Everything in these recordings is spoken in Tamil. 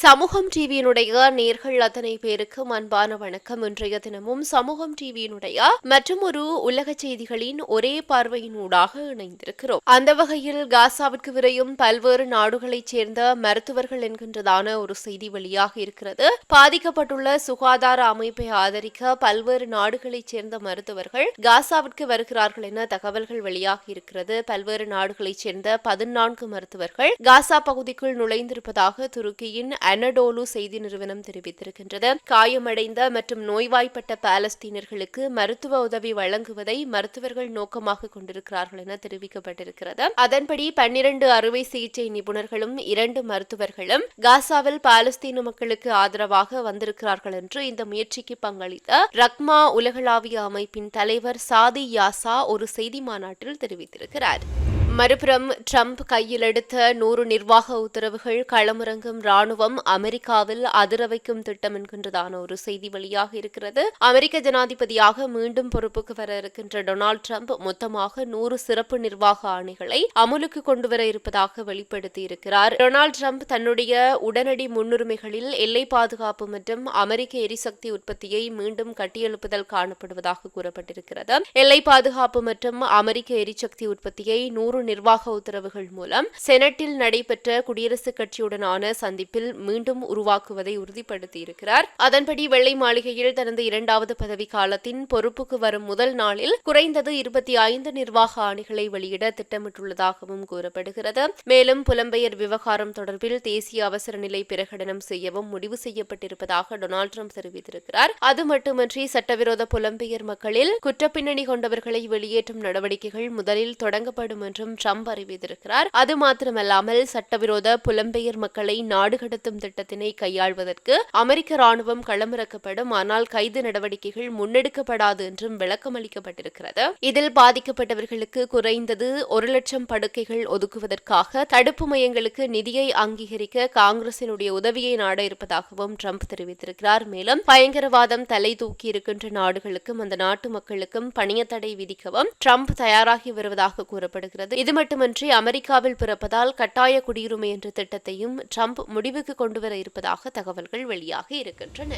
சமூகம் டிவியினுடைய நேர்கள் அத்தனை பேருக்கும் அன்பான வணக்கம். இன்றைய தினமும் சமூகம் டிவியினுடைய மற்றும் ஒரு உலக செய்திகளின் ஒரே பார்வையினூடாக இணைந்திருக்கிறோம். அந்த வகையில் காசாவிற்கு விரையும் பல்வேறு நாடுகளைச் சேர்ந்த மருத்துவர்கள் என்கின்றதான ஒரு செய்தி வெளியாக இருக்கிறது. பாதிக்கப்பட்டுள்ள சுகாதார அமைப்பை ஆதரிக்க பல்வேறு நாடுகளைச் சேர்ந்த மருத்துவர்கள் காசாவிற்கு வருகிறார்கள் என தகவல்கள் வெளியாகி இருக்கிறது. பல்வேறு நாடுகளைச் சேர்ந்த பதினான்கு மருத்துவர்கள் காசா பகுதிக்குள் நுழைந்திருப்பதாக துருக்கியின் அனடோலு செய்தி நிறுவனம் தெரிவித்திருக்கின்றது. காயமடைந்த மற்றும் நோய்வாய்ப்பட்ட பாலஸ்தீனர்களுக்கு மருத்துவ உதவி வழங்குவதை மருத்துவர்கள் நோக்கமாக கொண்டிருக்கிறார்கள் என தெரிவிக்கப்பட்டிருக்கிறது. அதன்படி பன்னிரண்டு அறுவை சிகிச்சை நிபுணர்களும் இரண்டு மருத்துவர்களும் காசாவில் பாலஸ்தீன மக்களுக்கு ஆதரவாக வந்திருக்கிறார்கள் என்று இந்த முயற்சிக்கு பங்களித்த ரக்மா உலகளாவிய அமைப்பின் தலைவர் சாதி யாசா ஒரு செய்தி மாநாட்டில் தெரிவித்திருக்கிறார். மறுபுறம் ட்ரம்ப் கையில் எடுத்த நூறு நிர்வாக உத்தரவுகள் களமிறங்கும் ராணுவம் அமெரிக்காவில் அதிர வைக்கும் திட்டம் என்கின்றதான ஒரு செய்தி வெளியாக இருக்கிறது. அமெரிக்க ஜனாதிபதியாக மீண்டும் பொறுப்புக்கு வர இருக்கின்ற டொனால்டு ட்ரம்ப் மொத்தமாக நூறு சிறப்பு நிர்வாக ஆணைகளை அமலுக்கு கொண்டுவர இருப்பதாக வெளிப்படுத்தி இருக்கிறார். டொனால்டு ட்ரம்ப் தன்னுடைய உடனடி முன்னுரிமைகளில் எல்லை பாதுகாப்பு மற்றும் அமெரிக்க எரிசக்தி உற்பத்தியை மீண்டும் கட்டியெழுப்புதல் காணப்படுவதாக கூறப்பட்டிருக்கிறது. எல்லை பாதுகாப்பு மற்றும் அமெரிக்க எரிசக்தி உற்பத்தியை நூறு நிர்வாக உத்தரவுகள் மூலம் செனட்டில் நடைபெற்ற குடியரசுக் கட்சியுடனான சந்திப்பில் மீண்டும் உருவாக்குவதை உறுதிப்படுத்தியிருக்கிறார். அதன்படி வெள்ளை மாளிகையில் தனது இரண்டாவது பதவி காலத்தின் பொறுப்புக்கு வரும் முதல் நாளில் குறைந்தது இருபத்தி ஐந்து நிர்வாக ஆணைகளை வெளியிட திட்டமிட்டுள்ளதாகவும் கூறப்படுகிறது. மேலும் புலம்பெயர் விவகாரம் தொடர்பில் தேசிய அவசர நிலை பிரகடனம் செய்யவும் முடிவு செய்யப்பட்டிருப்பதாக டொனால்ட் ட்ரம்ப் தெரிவித்திருக்கிறார். அது மட்டுமன்றி சட்டவிரோத புலம்பெயர் மக்களில் குற்றப்பின்னணி கொண்டவர்களை வெளியேற்றும் நடவடிக்கைகள் முதலில் தொடங்கப்படும் என்றும் ட்ரம்ப் அறிவித்திருக்கிறார். அது மாத்திரமல்லாமல் சட்டவிரோத புலம்பெயர் மக்களை நாடு கடத்தும் திட்டத்தினை கையாள்வதற்கு அமெரிக்க ராணுவம் களமிறக்கப்படும். ஆனால் கைது நடவடிக்கைகள் முன்னெடுக்கப்படாது என்றும் விளக்கம் அளிக்கப்பட்டிருக்கிறது இதில் பாதிக்கப்பட்டவர்களுக்கு குறைந்தது ஒரு லட்சம் படுக்கைகள் ஒதுக்குவதற்காக தடுப்பு மையங்களுக்கு நிதியை அங்கீகரிக்க காங்கிரசினுடைய உதவியை நாட இருப்பதாகவும் ட்ரம்ப் தெரிவித்திருக்கிறார். மேலும் பயங்கரவாதம் தலை தூக்கி இருக்கின்ற நாடுகளுக்கும் அந்த நாட்டு மக்களுக்கும் பணியத்தடை விதிக்கவும் ட்ரம்ப் தயாராகி வருவதாக கூறப்படுகிறது. இது மட்டுமின்றி அமெரிக்காவில் பிறப்பதால் கட்டாய குடியுரிமை என்ற திட்டத்தையும் ட்ரம்ப் முடிவுக்கு கொண்டுவர இருப்பதாக தகவல்கள் வெளியாகி இருக்கின்றன.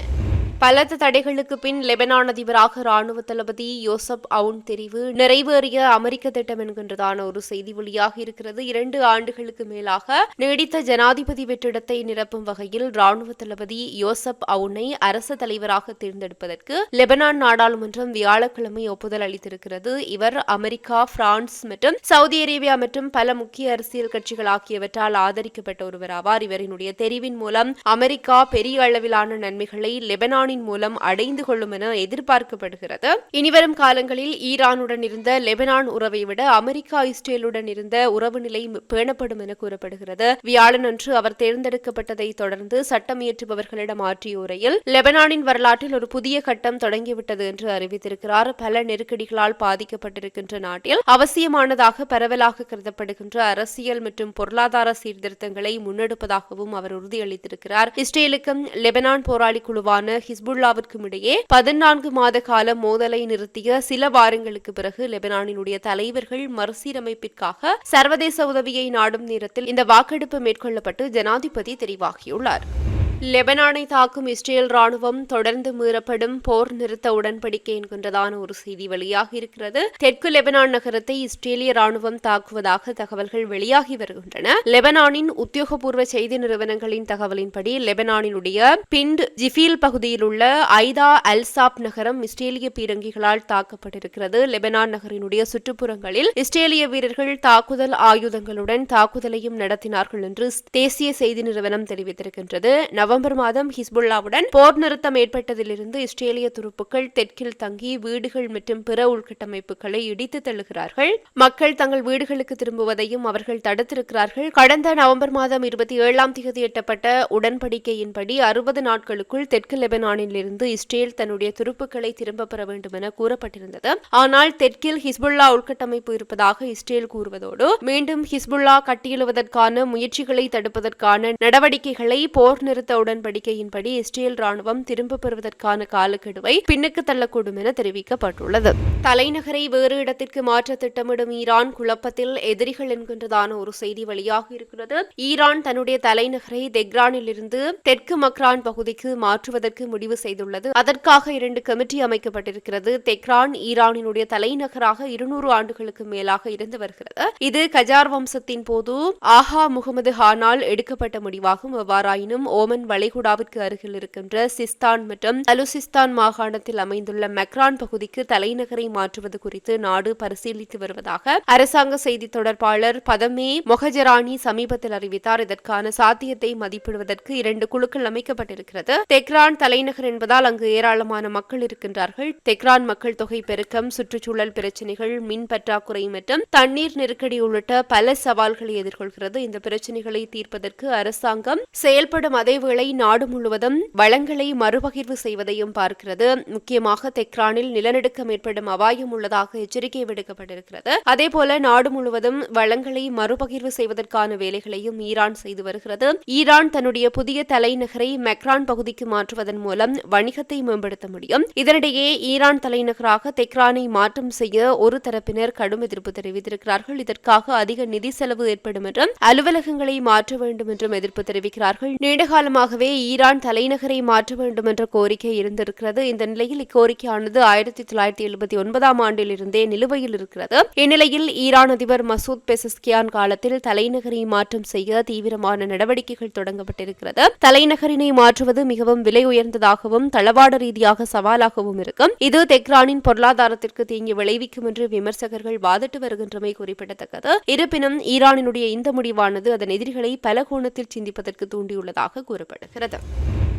பலத்த தடைகளுக்கு பின் லெபனான் அதிபராக ராணுவ தளபதி யோசப் அவுன் தெரிவு நிறைவேறிய அமெரிக்க திட்டம் என்கின்றதான ஒரு செய்தி வெளியாக இருக்கிறது. இரண்டு ஆண்டுகளுக்கு மேலாக நீடித்த ஜனாதிபதி வெற்றிடத்தை நிரப்பும் வகையில் ராணுவ தளபதி யோசப் அவுனை அரச தலைவராக தேர்ந்தெடுப்பதற்கு லெபனான் நாடாளுமன்றம் வியாழக்கிழமை ஒப்புதல் அளித்திருக்கிறது. இவர் அமெரிக்கா பிரான்ஸ் மற்றும் சவுதி அரேபியா மற்றும் பல முக்கிய அரசியல் கட்சிகள் ஆகியவற்றால் ஆதரிக்கப்பட்ட ஒருவராவார். இவரினுடைய தெரிவின் மூலம் அமெரிக்கா பெரிய அளவிலான நன்மைகளை லெபனான் ஈரானின் மூலம் அடைந்து கொள்ளும் என எதிர்பார்க்கப்படுகிறது. இனிவரும் காலங்களில் ஈரானுடன் இருந்த லெபனான் உறவை விட அமெரிக்கா இஸ்ரேலுடன் இருந்த உறவு நிலை பேணப்படும் என கூறப்படுகிறது. வியாழனன்று அவர் தேர்ந்தெடுக்கப்பட்டதை தொடர்ந்து சட்டம் இயற்றுபவர்களிடம் ஆற்றிய உரையில் லெபனானின் வரலாற்றில் ஒரு புதிய கட்டம் தொடங்கிவிட்டது என்று அறிவித்திருக்கிறார். பல நெருக்கடிகளால் பாதிக்கப்பட்டிருக்கின்ற நாட்டில் அவசியமானதாக பரவலாக கருதப்படுகின்ற அரசியல் மற்றும் பொருளாதார சீர்திருத்தங்களை முன்னெடுப்பதாகவும் அவர் உறுதியளித்திருக்கிறார். இஸ்ரேலுக்கும் லெபனான் போராளி குழுவான ஹிஸ்புல்லாவிற்கும் இடையே பதினான்கு மாத கால மோதலை நிறுத்திய சில வாரங்களுக்கு பிறகு லெபனானினுடைய தலைவர்கள் மறுசீரமைப்பிற்காக சர்வதேச உதவியை நாடும் நேரத்தில் இந்த வாக்கெடுப்பு மேற்கொள்ளப்பட்டு ஜனாதிபதி தெரிவாகியுள்ளார். லெபனானை தாக்கும் இஸ்ரேல் ராணுவம் தொடர்ந்து மீறப்படும் போர் நிறுத்த உடன்படிக்கை என்கின்றதான ஒரு செய்தி வெளியாக இருக்கிறது. தெற்கு லெபனான் நகரத்தை இஸ்ரேலிய ராணுவம் தாக்குவதாக தகவல்கள் வெளியாகி வருகின்றன. லெபனானின் உத்தியோகபூர்வ செய்தி நிறுவனங்களின் தகவலின்படி லெபனானினுடைய பிண்ட் ஜிஃபீல் பகுதியில் உள்ள ஐதா அல்சாப் நகரம் இஸ்ரேலிய பீரங்கிகளால் தாக்கப்பட்டிருக்கிறது. லெபனான் நகரினுடைய சுற்றுப்புறங்களில் இஸ்ரேலிய வீரர்கள் தாக்குதல் ஆயுதங்களுடன் தாக்குதலையும் நடத்தினார்கள் என்று தேசிய செய்தி நிறுவனம் தெரிவித்திருக்கின்றது. நவம்பர் மாதம் ஹிஸ்புல்லாவுடன் போர் நிறுத்தம் ஏற்பட்டதிலிருந்து இஸ்ரேலிய துருப்புக்கள் தெற்கில் தங்கி வீடுகள் மற்றும் பிற உள்கட்டமைப்புகளை இடித்து தள்ளுகிறார்கள். மக்கள் தங்கள் வீடுகளுக்கு திரும்புவதையும் அவர்கள் தடுத்திருக்கிறார்கள். கடந்த நவம்பர் மாதம் இருபத்தி ஏழாம் தேதி எட்டப்பட்ட உடன்படிக்கையின்படி அறுபது நாட்களுக்குள் தெற்கு லெபனானில் இருந்து இஸ்ரேல் தன்னுடைய துருப்புக்களை திரும்பப் பெற வேண்டும் என கூறப்பட்டிருந்தது. ஆனால் தெற்கில் ஹிஸ்புல்லா உள்கட்டமைப்பு இருப்பதாக இஸ்ரேல் கூறுவதோடு மீண்டும் ஹிஸ்புல்லா கட்டியெழுவதற்கான முயற்சிகளை தடுப்பதற்கான நடவடிக்கைகளை போர் நிறுத்த உடன்படிக்கையின்படி இஸ்ரேல் ராணுவம் திரும்ப பெறுவதற்கான காலக்கெடுவை பின்னுக்கு தள்ளக்கூடும் என தெரிவிக்கப்பட்டுள்ளது. தலைநகரை வேறு இடத்திற்கு மாற்ற திட்டமிடும் ஈரான் குழப்பத்தில் எதிரிகள் என்கின்றதான ஒரு செய்தி வெளியாக இருக்கிறது. ஈரான் தன்னுடைய தலைநகரை தெக்ரானில் இருந்து தெற்கு மக்ரான் பகுதிக்கு மாற்றுவதற்கு முடிவு செய்துள்ளது. அதற்காக இரண்டு கமிட்டி அமைக்கப்பட்டிருக்கிறது. தெக்ரான் ஈரானினுடைய தலைநகராக இருநூறு ஆண்டுகளுக்கு மேலாக இருந்து வருகிறது. இது கஜார் வம்சத்தின் போது ஆஹா முகமது ஹானால் எடுக்கப்பட்ட முடிவாகும். எவ்வாறாயினும் ஓமன் வளைகுடாவிற்கு அருகில் இருக்கின்ற சிஸ்தான் மற்றும் அலுசிஸ்தான் மாகாணத்தில் அமைந்துள்ள மெக்ரான் பகுதிக்கு தலைநகரை மாற்றுவது குறித்து நாடு பரிசீலித்து வருவதாக அரசாங்க செய்தி தொடர்பாளர் பதமே மொஹஜரானி சமீபத்தில் அறிவித்தார். இதற்கான சாத்தியத்தை மதிப்பிடுவதற்கு இரண்டு குழுக்கள் அமைக்கப்பட்டிருக்கிறது. தெக்ரான் தலைநகர் என்பதால் அங்கு ஏராளமான மக்கள் இருக்கின்றார்கள். தெக்ரான் மக்கள் தொகை பெருக்கம் சுற்றுச்சூழல் பிரச்சினைகள் மின் பற்றாக்குறை மற்றும் தண்ணீர் நெருக்கடி உள்ளிட்ட பல சவால்களை எதிர்கொள்கிறது. இந்த பிரச்சினைகளை தீர்ப்பதற்கு அரசாங்கம் செயல்படும். அதேவேளை வளங்களை நாடு முழுவதும் வளங்களை மறுபகிர்வு செய்வதையும் பார்க்கிறது. முக்கியமாக தெக்ரானில் நிலநடுக்கம் ஏற்படும் அபாயம் உள்ளதாக எச்சரிக்கை விடுக்கப்பட்டிருக்கிறது. அதேபோல நாடு முழுவதும் வளங்களை மறுபகிர்வு செய்வதற்கான வேலைகளையும் ஈரான் செய்து வருகிறது. ஈரான் தன்னுடைய புதிய தலைநகரை மெக்ரான் பகுதிக்கு மாற்றுவதன் மூலம் வணிகத்தை மேம்படுத்த முடியும். இதனிடையே ஈரான் தலைநகராக தெக்ரானை மாற்றம் செய்ய ஒரு தரப்பினர் கடும் எதிர்ப்பு தெரிவித்திருக்கிறார்கள். இதற்காக அதிக நிதி செலவு ஏற்படும் என்றும் அலுவலகங்களை மாற்ற வேண்டும் என்றும் எதிர்ப்பு தெரிவிக்கிறார்கள். நீண்டகாலமாக நீண்டகாலமாகவே ஈரான் தலைநகரை மாற்ற வேண்டும் என்ற கோரிக்கை இருந்திருக்கிறது. இந்த நிலையில் இக்கோரிக்கையானது ஆயிரத்தி தொள்ளாயிரத்தி எழுபத்தி ஒன்பதாம் ஆண்டில் இருந்தே நிலுவையில் இருக்கிறது. இந்நிலையில் ஈரான் அதிபர் மசூத் பெசஸ்கியான் காலத்தில் தலைநகரை மாற்றம் செய்ய தீவிரமான நடவடிக்கைகள் தொடங்கப்பட்டிருக்கிறது. தலைநகரினை மாற்றுவது மிகவும் விலை உயர்ந்ததாகவும் தளவாட ரீதியாக சவாலாகவும் இருக்கும். இது தெக்ரானின் பொருளாதாரத்திற்கு தீங்கி விளைவிக்கும் என்று விமர்சகர்கள் வாதிட்டு வருகின்றமை குறிப்பிடத்தக்கது. இருப்பினும் ஈரானினுடைய இந்த முடிவானது அதன் எதிரிகளை பல கோணத்தில் சிந்திப்பதற்கு தூண்டியுள்ளதாக கூறப்படுகிறது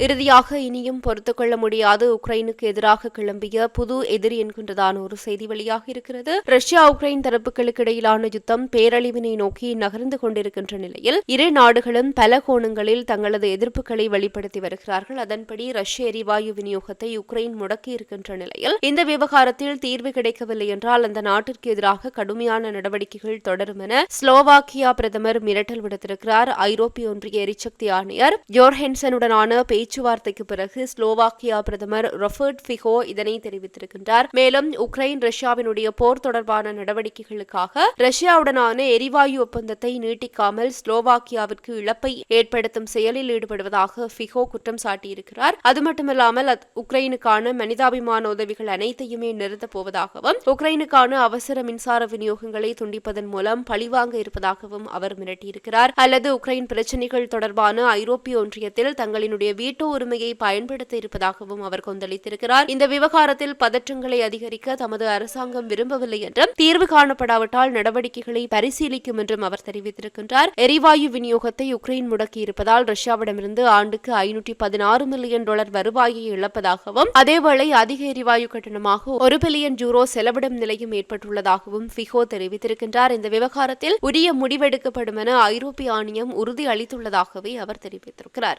இறுதியாக இனியும் பொறுத்துக்கொள்ள முடியாது. உக்ரைனுக்கு எதிராக கிளம்பிய புது எதிரி என்கின்றதான ஒரு செய்தி வெளியாக இருக்கிறது. ரஷ்யா உக்ரைன் தரப்புகளுக்கு இடையிலான யுத்தம் பேரழிவினை நோக்கி நகர்ந்து கொண்டிருக்கின்ற நிலையில் இரு நாடுகளும் பல கோணங்களில் தங்களது எதிர்ப்புகளை வெளிப்படுத்தி வருகிறார்கள். அதன்படி ரஷ்ய எரிவாயு விநியோகத்தை உக்ரைன் முடக்கி இருக்கின்ற நிலையில் இந்த விவகாரத்தில் தீர்வு கிடைக்கவில்லை என்றால் அந்த நாட்டிற்கு எதிராக கடுமையான நடவடிக்கைகள் தொடரும் என ஸ்லோவாக்கியா பிரதமர் மிரட்டல் விடுத்திருக்கிறார். ஐரோப்பிய ஒன்றிய எரிசக்தி ஆணையர் ஜோர்ஹென்சனுடனான பேச்சுவார்த்தைக்கு பிறகு ஸ்லோவாக்கியா பிரதமர் ரொபர்ட் ஃபிகோ இதனை தெரிவித்திருக்கின்றார். மேலும் உக்ரைன் ரஷ்யாவினுடைய போர் தொடர்பான நடவடிக்கைகளுக்காக ரஷ்யாவுடனான எரிவாயு ஒப்பந்தத்தை நீட்டிக்காமல் ஸ்லோவாக்கியாவிற்கு இழப்பை ஏற்படுத்தும் செயலில் ஈடுபடுவதாக ஃபிகோ குற்றம் சாட்டியிருக்கிறார். அது மட்டுமல்லாமல் உக்ரைனுக்கான மனிதாபிமான உதவிகள் அனைத்தையுமே நிறுத்தப் போவதாகவும் உக்ரைனுக்கான அவசர மின்சார விநியோகங்களை துண்டிப்பதன் மூலம் பழிவாங்க இருப்பதாகவும் அவர் மிரட்டியிருக்கிறார். அல்லது உக்ரைன் பிரச்சினைகள் தொடர்பான ஐரோப்பிய விஷயத்தில் தங்களினுடைய வீட்டோ உரிமையை பயன்படுத்த இருப்பதாகவும் அவர் கொந்தளித்திருக்கிறார். இந்த விவகாரத்தில் பதற்றங்களை அதிகரிக்க தமது அரசாங்கம் விரும்பவில்லை என்றும் தீர்வு காணப்படாவிட்டால் நடவடிக்கைகளை பரிசீலிக்கும் என்றும் அவர் தெரிவித்திருக்கின்றார். எரிவாயு விநியோகத்தை உக்ரைன் முடக்கியிருப்பதால் ரஷ்யாவிடமிருந்து ஆண்டுக்கு ஐநூற்றி பதினாறு மில்லியன் டாலர் வருவாயை இழப்பதாகவும் அதேவேளை அதிக எரிவாயு கட்டணமாக ஒரு பில்லியன் ஜூரோ செலவிடும் நிலையும் ஏற்பட்டுள்ளதாகவும் ஃபிகோ தெரிவித்திருக்கின்றார். இந்த விவகாரத்தில் உரிய முடிவெடுக்கப்படும் என ஐரோப்பிய ஆணையம் உறுதி அளித்துள்ளதாகவே அவர் தெரிவித்திருக்கிறார்.